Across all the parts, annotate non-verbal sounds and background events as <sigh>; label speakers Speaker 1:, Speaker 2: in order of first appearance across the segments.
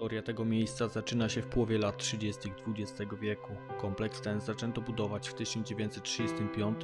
Speaker 1: Historia tego miejsca zaczyna się w połowie lat 30. XX wieku. Kompleks ten zaczęto budować w 1935,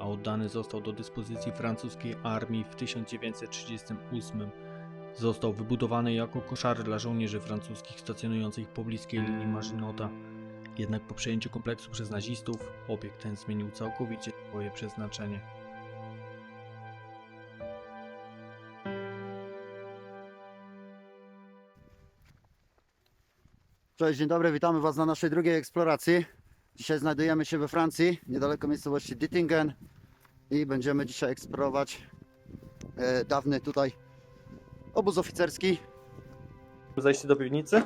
Speaker 1: a oddany został do dyspozycji francuskiej armii w 1938. Został wybudowany jako koszary dla żołnierzy francuskich stacjonujących w pobliskiej linii Maginota. Jednak po przejęciu kompleksu przez nazistów, obiekt ten zmienił całkowicie swoje przeznaczenie.
Speaker 2: Cześć, dzień dobry, witamy Was na naszej drugiej eksploracji. Dzisiaj znajdujemy się we Francji, niedaleko miejscowości Dittingen i będziemy dzisiaj eksplorować e, dawny tutaj obóz oficerski.
Speaker 3: Zajście do piwnicy?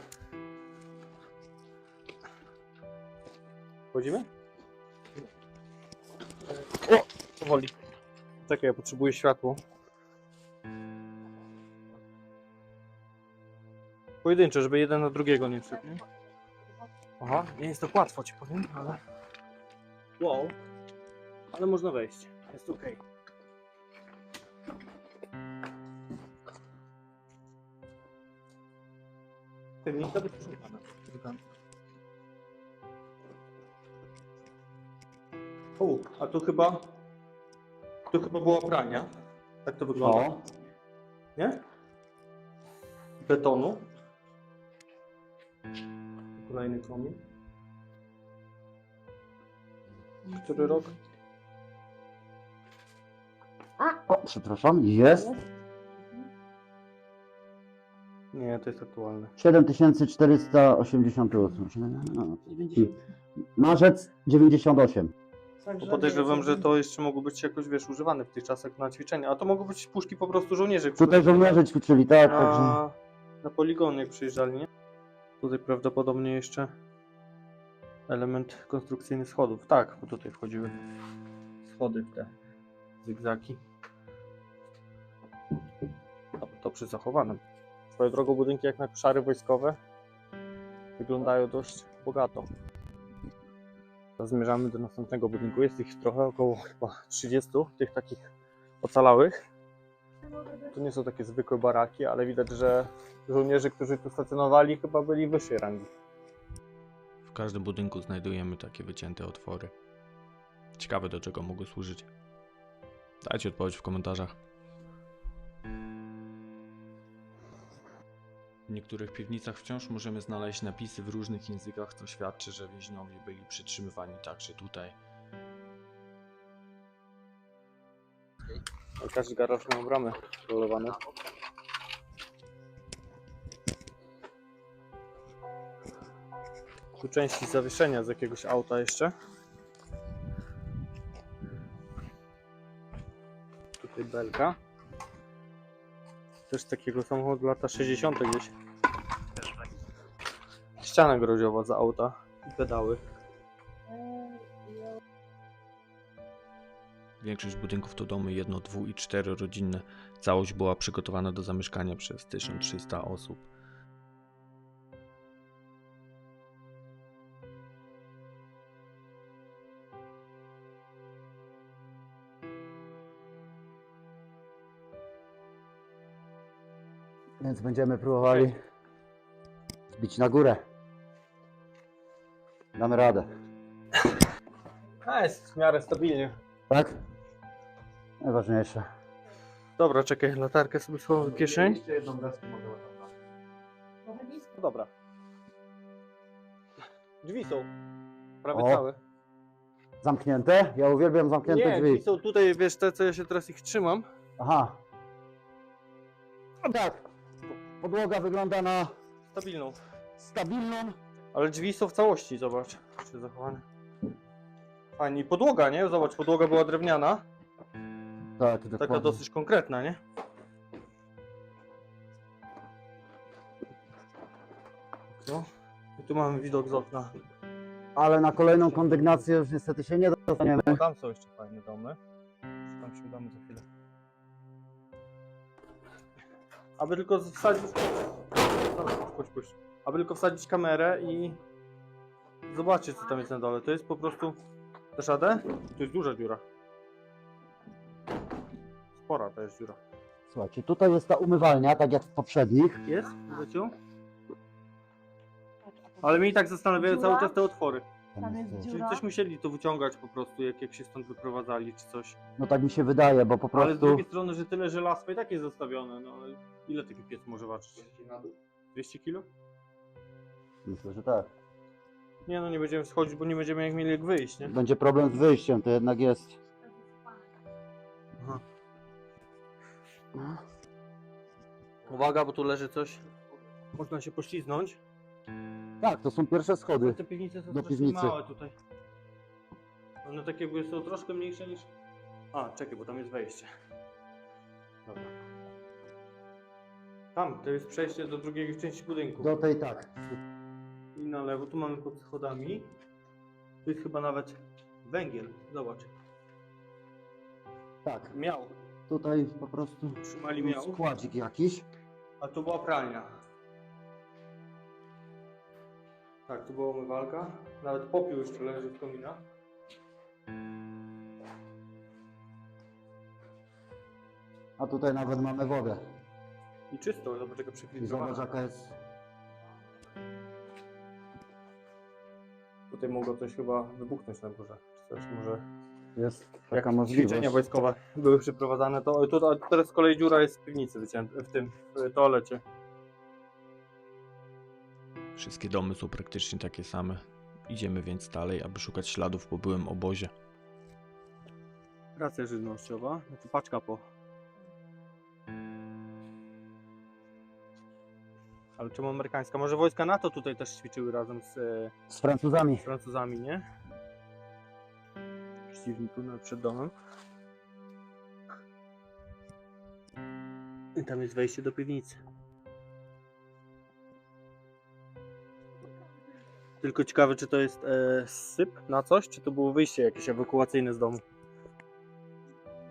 Speaker 3: Wchodzimy? O! Powoli. Czekaj, ja potrzebuję światło. Pojedyncze, żeby jeden na drugiego nie wszedł, nie? Aha, nie jest tak łatwo ci powiem, ale... Wow. Ale można wejść. Jest okej. Piwnica wysprzątana. O, a tu chyba... Tu chyba była pralnia. Tak to wygląda.
Speaker 2: O,
Speaker 3: Nie? Betonu. Kolejny komin. Który rok?
Speaker 2: o przepraszam, jest
Speaker 3: Nie, to jest aktualne.
Speaker 2: 7488. No, Marzec 98.
Speaker 3: Bo podejrzewam, że to jeszcze mogło być jakoś, wiesz, używane w tych czasach na ćwiczenia. A to mogą być puszki po prostu żołnierzy.
Speaker 2: Tutaj żołnierze ćwiczyli, tak? Także...
Speaker 3: na, na poligony jak przyjeżdżali, nie? Tutaj prawdopodobnie jeszcze element konstrukcyjny schodów. Tak, bo tutaj wchodziły schody w te zygzaki. To, to przy zachowanym. Swoją drogą budynki jak na koszary wojskowe wyglądają dość bogato. Zmierzamy do następnego budynku. Jest ich trochę, około chyba 30, tych takich ocalałych. To nie są takie zwykłe baraki, ale widać, że żołnierze, którzy tu stacjonowali, chyba byli wyższej rangi.
Speaker 1: W każdym budynku znajdujemy takie wycięte otwory. Ciekawe do czego mogły służyć. Dajcie odpowiedź w komentarzach. W niektórych piwnicach wciąż możemy znaleźć napisy w różnych językach, co świadczy, że więźniowie byli przytrzymywani także tutaj.
Speaker 3: Każdy garaż miał bramy rolowane. Tu części zawieszenia z jakiegoś auta jeszcze. Tutaj belka. Też takiego samochodu lata 60 gdzieś. Ściana grodziowa za auta i pedały.
Speaker 1: Większość budynków to domy jedno, dwu i czterorodzinne. Całość była przygotowana do zamieszkania przez 1300 osób.
Speaker 2: Więc będziemy próbowali zbić na górę. Damy radę.
Speaker 3: A jest w miarę stabilnie.
Speaker 2: Tak? Najważniejsze.
Speaker 3: Dobra, czekaj, latarkę sobie schowam w kieszeń. No dobra. Drzwi są. Prawie
Speaker 2: O,
Speaker 3: całe.
Speaker 2: Zamknięte? Ja uwielbiam zamknięte
Speaker 3: Nie,
Speaker 2: drzwi.
Speaker 3: drzwi są tutaj, wiesz, te co ja się teraz ich trzymam.
Speaker 2: Aha. No tak. Podłoga wygląda na
Speaker 3: Stabilną.
Speaker 2: stabilną.
Speaker 3: Ale drzwi są w całości, zobacz. Czy zachowane. Fajnie. I podłoga, nie? Zobacz, podłoga była drewniana.
Speaker 2: Tak,
Speaker 3: Taka
Speaker 2: dokładnie.
Speaker 3: dosyć konkretna, nie? No. I tu mamy widok z okna.
Speaker 2: Ale na kolejną kondygnację już niestety się nie dostaniemy.
Speaker 3: O, tam są jeszcze fajne domy. Tam się udamy za chwilę. Aby tylko wsadzić. Dobra, Puść, puść. Aby tylko wsadzić kamerę i zobaczyć co tam jest na dole. To jest po prostu. Dasz radę? To jest duża dziura. Spora to jest dziura.
Speaker 2: Słuchajcie, tutaj jest ta umywalnia, tak jak w poprzednich.
Speaker 3: Jest? Wiecie? Ale mnie i tak zastanawiają
Speaker 4: Dziura?
Speaker 3: cały czas te otwory.
Speaker 4: Tam jest
Speaker 2: coś.
Speaker 3: Czyli coś musieli tu wyciągać po prostu, jak, jak się stąd wyprowadzali, czy coś.
Speaker 2: No tak mi się wydaje, bo po
Speaker 3: Ale z
Speaker 2: prostu...
Speaker 3: drugiej strony, że tyle żelastwa i tak jest zostawione, no ale ile taki piec może ważyć? 200 kilo?
Speaker 2: Myślę, że tak.
Speaker 3: Nie no, nie będziemy schodzić, bo nie będziemy jak mieli jak wyjść, nie?
Speaker 2: Będzie problem z wyjściem, to jednak jest.
Speaker 3: Aha. Uwaga, bo tu leży coś. Można się pośliznąć.
Speaker 2: Tak, to są pierwsze schody.
Speaker 3: Te piwnice są
Speaker 2: Do piwnicy.
Speaker 3: małe tutaj. One takie jakby są troszkę mniejsze niż... A, czekaj, bo tam jest wejście. Dobra. Tam, to jest przejście do drugiej części budynku.
Speaker 2: Do tej tak.
Speaker 3: I na lewo, tu mamy pod schodami. Tu jest chyba nawet węgiel. Zobacz.
Speaker 2: Tak.
Speaker 3: Miał.
Speaker 2: Tutaj po prostu
Speaker 3: Trzymali miał.
Speaker 2: składzik jakiś.
Speaker 3: A tu była pralnia. Tak, tu była umywalka. Nawet popiół jeszcze leży w kominach.
Speaker 2: A tutaj nawet mamy wodę.
Speaker 3: I czysto, zobacz jaka
Speaker 2: I
Speaker 3: przefiltrowana.
Speaker 2: zobacz jaka jest.
Speaker 3: Tutaj mogło coś chyba wybuchnąć na górze. Czy coś może.
Speaker 2: Jest
Speaker 3: Jak
Speaker 2: taka możliwość.
Speaker 3: ćwiczenia wojskowe były przeprowadzane, to tu, a teraz z kolei dziura jest w piwnicy wycięta, w tym w toalecie.
Speaker 1: Wszystkie domy są praktycznie takie same. Idziemy więc dalej, aby szukać śladów po byłym obozie.
Speaker 3: Racja żywnościowa, znaczy paczka po. Ale czemu amerykańska? Może wojska NATO tutaj też ćwiczyły razem z,
Speaker 2: Z Francuzami.
Speaker 3: z Francuzami, nie? Przeciwni tu na- przed domem. I tam jest wejście do piwnicy. Tylko ciekawe, czy to jest e, syp na coś, czy to było wyjście jakieś ewakuacyjne z domu.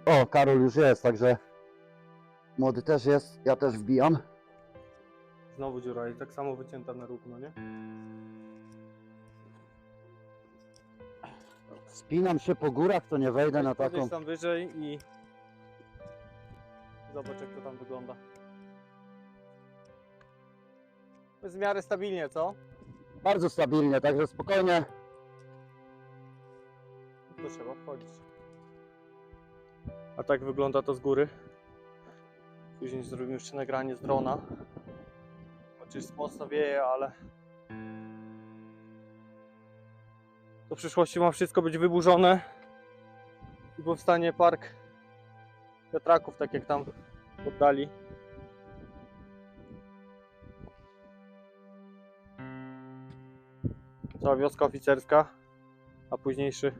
Speaker 2: O, Karol już jest, także młody też jest, ja też wbijam.
Speaker 3: Znowu dziura i tak samo wycięta na róg, no nie?
Speaker 2: Spinam się po górach, to nie wejdę na taką.
Speaker 3: tam wyżej i zobacz jak to tam wygląda. Jest w miarę stabilnie, co?
Speaker 2: Bardzo stabilnie, także spokojnie.
Speaker 3: To trzeba wchodzić. A tak wygląda to z góry. Później zrobimy jeszcze nagranie z drona. Oczywiście mocno wieje, ale to w przyszłości ma wszystko być wyburzone i powstanie park wiatraków, tak jak tam oddali. Cała wioska oficerska, a późniejszy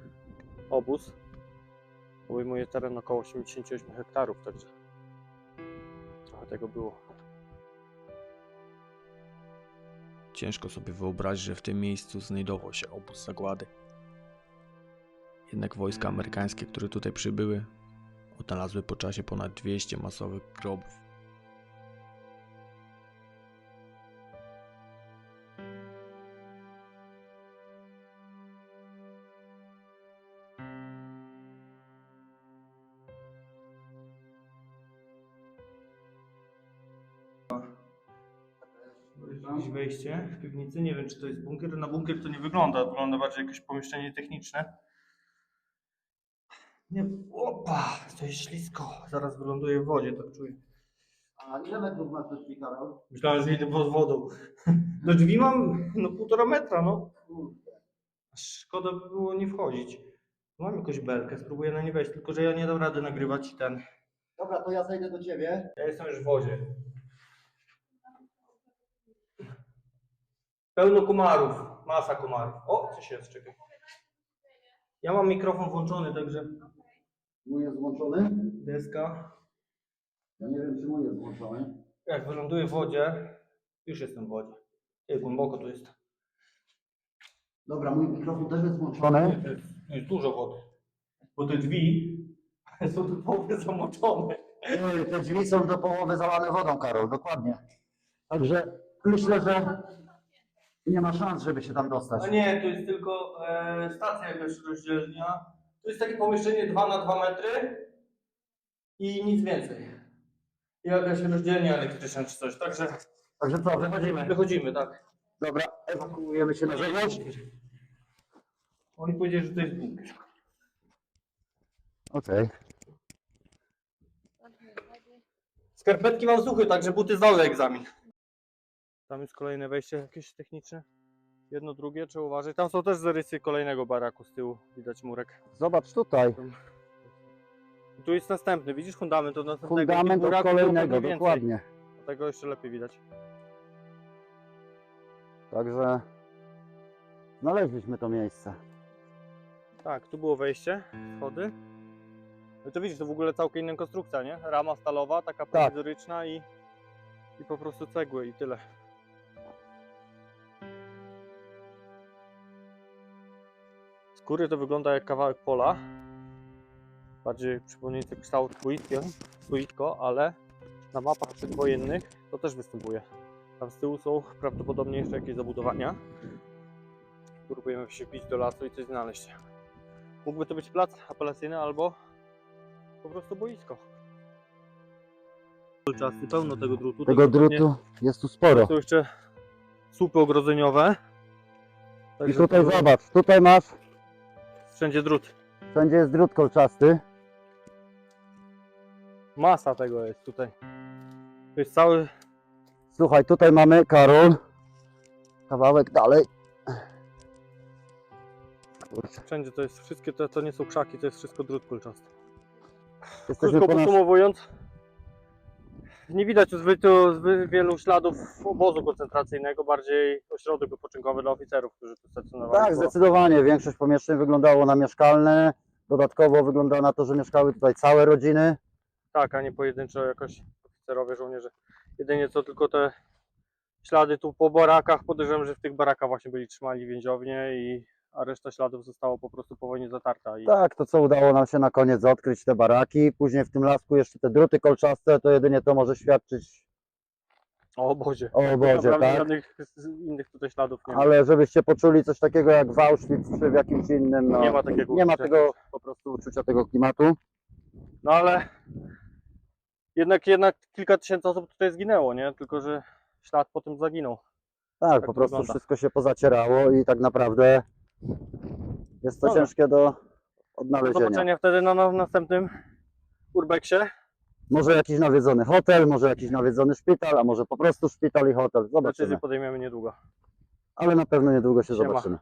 Speaker 3: obóz obejmuje teren około 88 hektarów, także trochę tego było.
Speaker 1: Ciężko sobie wyobrazić, że w tym miejscu znajdował się obóz zagłady. Jednak wojska amerykańskie, które tutaj przybyły, odnalazły po czasie ponad 200 masowych grobów.
Speaker 3: Jakieś wejście w piwnicy, nie wiem czy to jest bunkier, na bunkier to nie wygląda, wygląda bardziej jakieś pomieszczenie techniczne. Nie, opa, to jest ślisko, zaraz wyląduję w wodzie, tak czuję.
Speaker 2: A ile metrów masz do drzwi, Karol?
Speaker 3: Myślałem, że idę pod wodą. <laughs> Do drzwi mam no półtora metra, no. Szkoda by było nie wchodzić. Mam jakąś belkę, spróbuję na nie wejść, tylko że ja nie dam rady nagrywać i ten.
Speaker 2: Dobra, to ja zejdę do ciebie.
Speaker 3: Ja jestem już w wodzie. Pełno komarów, masa komarów. O, coś jest, czekaj. Ja mam mikrofon włączony, także
Speaker 2: Mój jest włączony.
Speaker 3: deska.
Speaker 2: Ja nie wiem, czy mój jest włączony.
Speaker 3: Jak wyląduję w wodzie, już jestem w wodzie. Ej, głęboko tu jest.
Speaker 2: Dobra, mój mikrofon też jest włączony.
Speaker 3: to jest, to jest dużo wody. Bo te drzwi <laughs> są do połowy zamoczone.
Speaker 2: Ej, Te drzwi są do połowy zalane wodą, Karol, dokładnie. Także myślę, że nie ma szans, żeby się tam dostać.
Speaker 3: A nie, to jest tylko e, stacja jakaś rozdzielnia. To jest takie pomieszczenie 2 na 2 metry i nic więcej. I jakaś rozdzielnia elektryczna czy coś. Także
Speaker 2: Także co, wychodzimy.
Speaker 3: wychodzimy, tak.
Speaker 2: Dobra, Ewakuujemy się na zewnątrz.
Speaker 3: Oni powiedzieli, że to jest bunkier.
Speaker 2: Okej.
Speaker 3: Skarpetki mam suche, także buty zdały egzamin. Tam jest kolejne wejście jakieś techniczne. Jedno, drugie, trzeba uważać. Tam są też zarysy kolejnego baraku z tyłu, widać murek.
Speaker 2: Zobacz tutaj.
Speaker 3: Tu jest następny, widzisz fundament od następnego.
Speaker 2: Fundament od kolejnego, dokładnie.
Speaker 3: Tego jeszcze lepiej widać.
Speaker 2: Także znaleźliśmy to miejsce.
Speaker 3: Tak, tu było wejście, schody. No to widzisz, to w ogóle całkiem inna konstrukcja, nie? Rama stalowa, taka
Speaker 2: Tak.
Speaker 3: prowizoryczna i, i po prostu cegły i tyle. Góry to wygląda jak kawałek pola. Bardziej przypominający kształt Kuitko, Kuitko, ale na mapach przedwojennych to też występuje. Tam z tyłu są prawdopodobnie jeszcze jakieś zabudowania. Próbujemy się wbić do lasu i coś znaleźć. Mógłby to być plac apelacyjny albo po prostu boisko. Czasy pełno tego drutu.
Speaker 2: Tego
Speaker 3: pewnie
Speaker 2: drutu jest tu sporo.
Speaker 3: Są jeszcze słupy ogrodzeniowe.
Speaker 2: I tutaj
Speaker 3: to-
Speaker 2: zobacz, tutaj masz,
Speaker 3: Wszędzie drut.
Speaker 2: wszędzie jest drut kolczasty.
Speaker 3: Masa tego jest tutaj. To jest cały.
Speaker 2: Słuchaj, tutaj mamy Karol. Kawałek dalej. Kurczę,
Speaker 3: Wszędzie to jest. Wszystkie to, to nie są krzaki, to jest wszystko drut kulczasty.
Speaker 2: jesteśmy
Speaker 3: Krótko
Speaker 2: po nas...
Speaker 3: podsumowując, nie widać tu zbyt, wielu śladów obozu koncentracyjnego, bardziej ośrodek wypoczynkowy dla oficerów, którzy tu stacjonowali.
Speaker 2: Tak, zdecydowanie. Większość pomieszczeń wyglądało na mieszkalne. Dodatkowo wygląda na to, że mieszkały tutaj całe rodziny.
Speaker 3: Tak, a nie pojedynczo jakoś oficerowie, żołnierze. Jedynie co tylko te ślady tu po barakach, podejrzewam, że w tych barakach właśnie byli trzymani więźniownie i a reszta śladów zostało po prostu po wojnie zatarta. I
Speaker 2: Tak, to co udało nam się na koniec odkryć te baraki. Później w tym lasku jeszcze te druty kolczaste, to jedynie to może świadczyć
Speaker 3: o obozie.
Speaker 2: o obozie, tak?
Speaker 3: żadnych innych tutaj śladów nie ma.
Speaker 2: Ale żebyście poczuli coś takiego jak w Auschwitz czy w jakimś innym, no,
Speaker 3: Nie ma takiego
Speaker 2: nie ma
Speaker 3: uczucia.
Speaker 2: tego po prostu uczucia tego klimatu.
Speaker 3: No ale jednak, jednak kilka tysięcy osób tutaj zginęło, nie? Tylko, że ślad potem zaginął.
Speaker 2: Tak,
Speaker 3: to
Speaker 2: po prostu
Speaker 3: wygląda.
Speaker 2: wszystko się pozacierało i tak naprawdę jest to
Speaker 3: Dobra.
Speaker 2: ciężkie do
Speaker 3: Do
Speaker 2: odnalezienia.
Speaker 3: zobaczenia wtedy na, na następnym urbexie.
Speaker 2: Może jakiś nawiedzony hotel, może jakiś nawiedzony szpital, a może po prostu szpital i hotel.
Speaker 3: Decyzję
Speaker 2: Zobaczymy.
Speaker 3: podejmiemy niedługo.
Speaker 2: Ale na pewno niedługo się
Speaker 3: Siema.
Speaker 2: zobaczymy.